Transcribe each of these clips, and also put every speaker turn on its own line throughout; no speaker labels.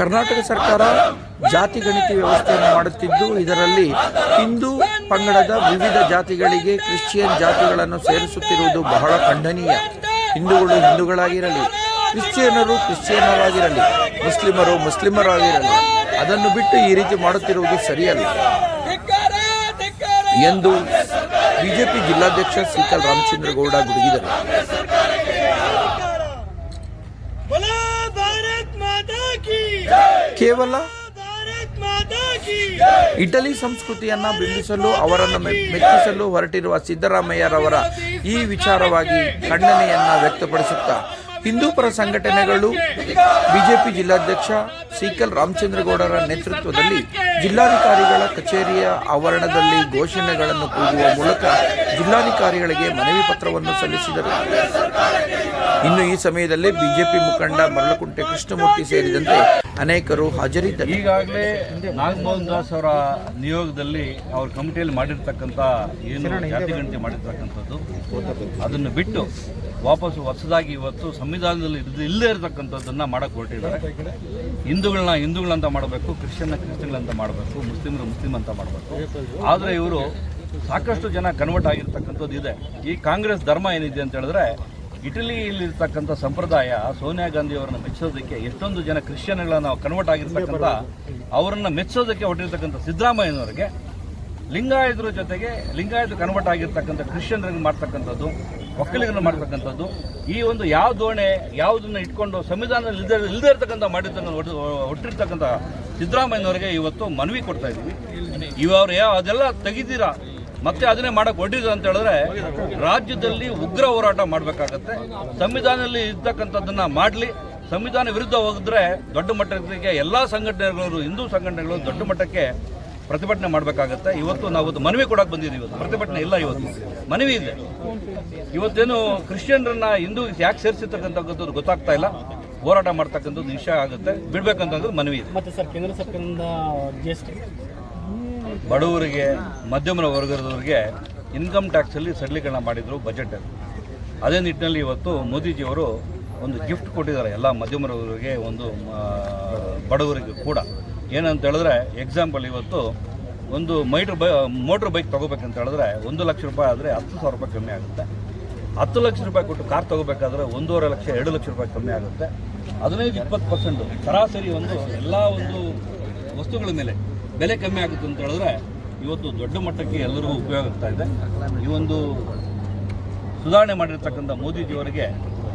ಕರ್ನಾಟಕ ಸರ್ಕಾರ ಜಾತಿ ಗಣತಿ ವ್ಯವಸ್ಥೆಯನ್ನು ಮಾಡುತ್ತಿದ್ದು, ಇದರಲ್ಲಿ ಹಿಂದೂ ಪಂಗಡದ ವಿವಿಧ ಜಾತಿಗಳಿಗೆ ಕ್ರಿಶ್ಚಿಯನ್ ಜಾತಿಗಳನ್ನು ಸೇರಿಸುತ್ತಿರುವುದು ಬಹಳ ಖಂಡನೀಯ. ಹಿಂದೂಗಳು ಹಿಂದೂಗಳಾಗಿರಲಿ, ಕ್ರಿಶ್ಚಿಯನರು ಕ್ರಿಶ್ಚಿಯನ್ನರಾಗಿರಲಿ ಮುಸ್ಲಿಮರು ಮುಸ್ಲಿಮರಾಗಿರಲಿ, ಅದನ್ನು ಬಿಟ್ಟು ಈ ರೀತಿ ಮಾಡುತ್ತಿರುವುದು ಸರಿಯಲ್ಲ. ಎಂದು ಬಿಜೆಪಿ ಜಿಲ್ಲಾಧ್ಯಕ್ಷ ಸಿಕಲ್ ರಾಮಚಂದ್ರಗೌಡ ಗುಡುಗಿದರು. ಕೇವಲ ಇಟಲಿ ಸಂಸ್ಕೃತಿಯನ್ನ ಬಿಂಬಿಸಲು ಅವರನ್ನು ಮೆಚ್ಚಿಸಲು ಹೊರಟಿರುವ ಸಿದ್ದರಾಮಯ್ಯರವರ ಈ ವಿಚಾರವಾಗಿ ಖಂಡನೆಯನ್ನು ವ್ಯಕ್ತಪಡಿಸುತ್ತಾ ಹಿಂದೂಪರ ಸಂಘಟನೆಗಳು ಬಿಜೆಪಿ ಜಿಲ್ಲಾಧ್ಯಕ್ಷ ಸಿಕಲ್ ರಾಮಚಂದ್ರಗೌಡರ ನೇತೃತ್ವದಲ್ಲಿ ಜಿಲ್ಲಾಧಿಕಾರಿಗಳ ಕಚೇರಿಯ ಆವರಣದಲ್ಲಿ ಘೋಷಣೆಗಳನ್ನು ಕೂಗುವ ಮೂಲಕ ಜಿಲ್ಲಾಧಿಕಾರಿಗಳಿಗೆ ಮನವಿ ಪತ್ರವನ್ನು ಸಲ್ಲಿಸಿದರು. ಇನ್ನು ಈ ಸಮಯದಲ್ಲಿ ಬಿಜೆಪಿ ಮುಖಂಡ ಮರಳಕುಂಟೆ ಕೃಷ್ಣಮೂರ್ತಿ ಸೇರಿದಂತೆ ಅನೇಕರು ಹಾಜರಿದ್ದರು.
ಈಗಾಗಲೇ ನಾಗಮೋಹನ್ ದಾಸ್ ಅವರ ನಿಯೋಗದಲ್ಲಿ ಅವ್ರ ಕಮಿಟಿಯಲ್ಲಿ ಮಾಡಿರ್ತಕ್ಕಂಥ ಏನು ಜಾತಿ ಗಣತಿ ಮಾಡಿರ್ತಕ್ಕಂಥದ್ದು ಅದನ್ನು ಬಿಟ್ಟು ವಾಪಸ್ ಹೊಸದಾಗಿ ಇವತ್ತು ಸಂವಿಧಾನದಲ್ಲಿ ಇದ್ದು ಇಲ್ಲದೇ ಇರತಕ್ಕಂಥದ್ದನ್ನು ಮಾಡಕ್ಕೆ ಹೊರಟಿದ್ದಾರೆ. ಹಿಂದೂಗಳನ್ನ ಹಿಂದೂಗಳಂತ ಮಾಡಬೇಕು ಕ್ರಿಶ್ಚಿಯನ್ನ ಕ್ರಿಶ್ಚಿಯನ್ಗಳಂತ ಮಾಡಬೇಕು ಮುಸ್ಲಿಮರು ಮುಸ್ಲಿಂ ಅಂತ ಮಾಡಬೇಕು. ಆದರೆ ಇವರು ಸಾಕಷ್ಟು ಜನ ಕನ್ವರ್ಟ್ ಆಗಿರ್ತಕ್ಕಂಥದ್ದು ಇದೆ. ಈ ಕಾಂಗ್ರೆಸ್ ಧರ್ಮ ಏನಿದೆ ಅಂತ ಹೇಳಿದ್ರೆ ಇಟಲಿಯಲ್ಲಿರ್ತಕ್ಕಂಥ ಸಂಪ್ರದಾಯ ಸೋನಿಯಾ ಗಾಂಧಿ ಅವರನ್ನ ಮೆಚ್ಚೋದಕ್ಕೆ ಎಷ್ಟೊಂದು ಜನ ಕ್ರಿಶ್ಚಿಯನ್ಗಳನ್ನ ಕನ್ವರ್ಟ್ ಆಗಿರ್ತಕ್ಕಂಥ ಅವರನ್ನ ಮೆಚ್ಚೋದಕ್ಕೆ ಹೊಟ್ಟಿರ್ತಕ್ಕಂಥ ಸಿದ್ದರಾಮಯ್ಯನವರಿಗೆ ಲಿಂಗಾಯತರ ಜೊತೆಗೆ ಲಿಂಗಾಯತ ಕನ್ವರ್ಟ್ ಆಗಿರ್ತಕ್ಕಂಥ ಕ್ರಿಶ್ಚಿಯನ್ರಿಗೆ ಮಾಡ್ತಕ್ಕಂಥದ್ದು, ಒಕ್ಕಲಿಗರನ್ನು ಮಾಡ್ತಕ್ಕಂಥದ್ದು, ಈ ಒಂದು ಯಾವ ದೋಣೆ, ಯಾವುದನ್ನ ಇಟ್ಕೊಂಡು ಸಂವಿಧಾನದಲ್ಲಿ ಇಲ್ಲದೆ ಇಲ್ಲದೆ ಇರ್ತಕ್ಕಂಥ ಮಾಡಿರ್ತಕ್ಕಂಥ ಹೊಟ್ಟಿರ್ತಕ್ಕಂಥ ಸಿದ್ದರಾಮಯ್ಯನವರಿಗೆ ಇವತ್ತು ಮನವಿ ಕೊಡ್ತಾ ಇದ್ದೀವಿ. ಇವರು ಯಾವ ಅದೆಲ್ಲ ತೆಗಿದ್ದೀರಾ ಮತ್ತೆ ಅದನ್ನೇ ಮಾಡಕ್ ಹೊರಟಿದ್ರು ಅಂತ ಹೇಳಿದ್ರೆ ರಾಜ್ಯದಲ್ಲಿ ಉಗ್ರ ಹೋರಾಟ ಮಾಡಬೇಕಾಗತ್ತೆ. ಸಂವಿಧಾನದಲ್ಲಿ ಇರ್ತಕ್ಕಂಥದ್ದನ್ನ ಮಾಡಲಿ. ಸಂವಿಧಾನ ವಿರುದ್ಧ ಹೋಗಿದ್ರೆ ದೊಡ್ಡ ಮಟ್ಟಕ್ಕೆ ಎಲ್ಲಾ ಸಂಘಟನೆಗಳು, ಹಿಂದೂ ಸಂಘಟನೆಗಳು ದೊಡ್ಡ ಮಟ್ಟಕ್ಕೆ ಪ್ರತಿಭಟನೆ ಮಾಡಬೇಕಾಗತ್ತೆ. ಇವತ್ತು ನಾವು ಮನವಿ ಕೊಡಕ್ಕೆ ಬಂದಿದ್ದೀವಿ ಇವತ್ತು. ಪ್ರತಿಭಟನೆ ಇಲ್ಲ ಇವತ್ತು. ಮನವಿ ಇದೆ. ಇವತ್ತೇನು ಕ್ರಿಶ್ಚಿಯನ್ರನ್ನ ಹಿಂದೂ ಯಾಕೆ ಸೇರಿಸಿರ್ತಕ್ಕಂಥದ್ದು ಗೊತ್ತಾಗ್ತಾ ಇಲ್ಲ. ಹೋರಾಟ ಮಾಡ್ತಕ್ಕಂಥದ್ದು ವಿಷಯ ಆಗುತ್ತೆ. ಬಿಡ್ಬೇಕಂತಂದ್ರೆ ಮನವಿ ಇದೆ. ಬಡವರಿಗೆ, ಮಧ್ಯಮ ವರ್ಗದವರಿಗೆ ಇನ್ಕಮ್ ಟ್ಯಾಕ್ಸಲ್ಲಿ ಸಡಿಲೀಕರಣ ಮಾಡಿದರು ಬಜೆಟ್ ಅದೇ ನಿಟ್ಟಿನಲ್ಲಿ ಇವತ್ತು ಮೋದಿಜಿಯವರು ಒಂದು ಗಿಫ್ಟ್ ಕೊಟ್ಟಿದ್ದಾರೆ ಎಲ್ಲ ಮಧ್ಯಮ ವರ್ಗದವರಿಗೆ, ಒಂದು ಬಡವರಿಗೆ ಕೂಡ. ಏನಂತ ಹೇಳಿದ್ರೆ ಎಕ್ಸಾಂಪಲ್ ಇವತ್ತು ಒಂದು ಮೈಟ್ರ್ ಬೈ, ಮೋಟ್ರ್ ಬೈಕ್ ತೊಗೋಬೇಕಂತ ಹೇಳಿದ್ರೆ ಒಂದು ಲಕ್ಷ ರೂಪಾಯಿ ಆದರೆ ಹತ್ತು ಸಾವಿರ ರೂಪಾಯಿ ಕಮ್ಮಿ ಆಗುತ್ತೆ. ಹತ್ತು ಲಕ್ಷ ರೂಪಾಯಿ ಕೊಟ್ಟು ಕಾರ್ ತೊಗೋಬೇಕಾದ್ರೆ ಒಂದೂವರೆ ಲಕ್ಷ, ಎರಡು ಲಕ್ಷ ರೂಪಾಯಿ ಕಮ್ಮಿ ಆಗುತ್ತೆ. ಹದಿನೈದು, ಇಪ್ಪತ್ತು ಪರ್ಸೆಂಟು ಸರಾಸರಿ ಒಂದು ಎಲ್ಲ ಒಂದು ವಸ್ತುಗಳ ಮೇಲೆ ಬೆಲೆ ಕಮ್ಮಿ ಆಗುತ್ತೆ ಅಂತ ಹೇಳಿದ್ರೆ ಇವತ್ತು ದೊಡ್ಡ ಮಟ್ಟಕ್ಕೆ ಎಲ್ಲರಿಗೂ ಉಪಯೋಗ ಆಗ್ತಾ ಇದೆ. ಈ ಒಂದು ಸುಧಾರಣೆ ಮಾಡಿರ್ತಕ್ಕಂಥ ಮೋದಿಜಿಯವರಿಗೆ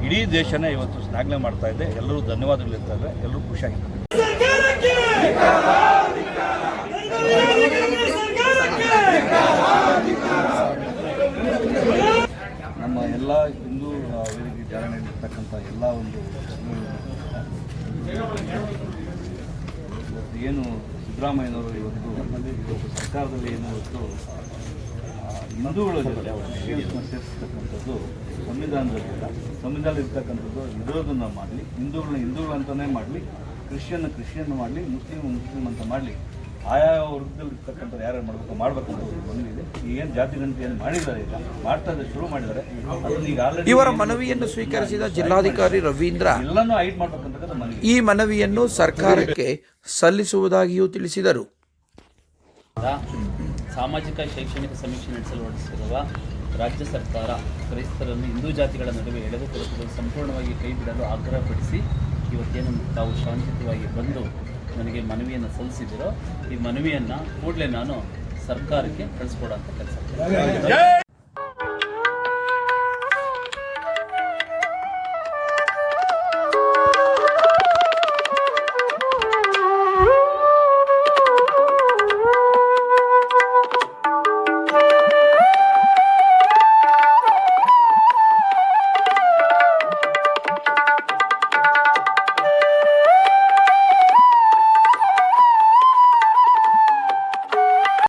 ಇಡೀ ದೇಶನೇ ಇವತ್ತು ಶ್ಲಾಘನೆ ಮಾಡ್ತಾ ಇದೆ. ಎಲ್ಲರೂ ಧನ್ಯವಾದಗಳು ಇರ್ತಾರೆ ಎಲ್ಲರೂ ಖುಷಿಯಾಗಿದ್ದಾರೆ. ನಮ್ಮ ಎಲ್ಲ ಹಿಂದೂ ವೇದಿಕೆ ಜಾಲನೆಯಲ್ಲಿರ್ತಕ್ಕಂಥ ಎಲ್ಲ ಒಂದು ಏನು ಸಿದ್ದರಾಮಯ್ಯನವರು ಇವತ್ತು ಸರ್ಕಾರದಲ್ಲಿ ಏನು ಇವತ್ತು ಮಧುಳದ ಹಿಂದೂಗಳ ಜೊತೆ ಸೇರಿಸ್ತಕ್ಕಂಥದ್ದು ಸಂವಿಧಾನದಲ್ಲಿ ಸಂವಿಧಾನದಲ್ಲಿ ಇರ್ತಕ್ಕಂಥದ್ದು ವಿರೋಧನ ಮಾಡಲಿ ಹಿಂದೂಗಳನ್ನ ಹಿಂದೂಗಳು ಅಂತಲೇ ಮಾಡಲಿ ಕ್ರಿಶ್ಚಿಯನ್ ಕ್ರಿಶ್ಚಿಯನ್ ಮಾಡಲಿ ಮುಸ್ಲಿಮ್ ಮುಸ್ಲಿಂ ಅಂತ ಮಾಡಲಿ. ಆಯಾ ವರ್ಗದಲ್ಲಿ ಇರ್ತಕ್ಕಂಥದ್ದು ಯಾರು ಮಾಡಬೇಕು ಮಾಡಬೇಕು ಅಂತ ಬಂದಿದೆ ಏನು ಜಾತಿ ಗಣತಿ ಏನು ಮಾಡಿದ್ದಾರೆ ಈಗ? ಮಾಡ್ತಾ ಇದ್ದಾರೆ ಶುರು ಮಾಡಿದ್ದಾರೆ. ಅದನ್ನ ಈಗ ಆಲ್ರೆಡಿ
ಇವರ ಮನವಿಯನ್ನು ಸ್ವೀಕರಿಸಿದ ಜಿಲ್ಲಾಧಿಕಾರಿ ರವೀಂದ್ರ
ಎಲ್ಲನೂ ಮಾಡ್ಬೇಕಂತಕ್ಕಂಥ ಮನವಿ
ಈ ಮನವಿಯನ್ನು ಸರ್ಕಾರಕ್ಕೆ ಸಲ್ಲಿಸುವುದಾಗಿಯೂ ತಿಳಿಸಿದರು.
ಸಾಮಾಜಿಕ ಶೈಕ್ಷಣಿಕ ಸಮೀಕ್ಷೆ ನಡೆಸಲು ಹೊರಡಿಸಿರುವ ರಾಜ್ಯ ಸರ್ಕಾರ ಕ್ರೈಸ್ತರನ್ನು ಹಿಂದೂ ಜಾತಿಗಳ ನಡುವೆ ಎಳೆದು ಎಳೆದುಕೊಳ್ಳುತ್ತದೆ ಸಂಪೂರ್ಣವಾಗಿ ಕೈ ಬಿಡಲು ಆಗ್ರಹಪಡಿಸಿ ಇವತ್ತೇನು ತಾವು ಶಾಂತಿಯುತವಾಗಿ ಬಂದು ನನಗೆ ಮನವಿಯನ್ನು ಸಲ್ಲಿಸಿದಿರೋ ಈ ಮನವಿಯನ್ನು ಕೂಡಲೇ ನಾನು ಸರ್ಕಾರಕ್ಕೆ ಕಳಿಸ್ಕೊಡೋಂಥ ಕೆಲಸ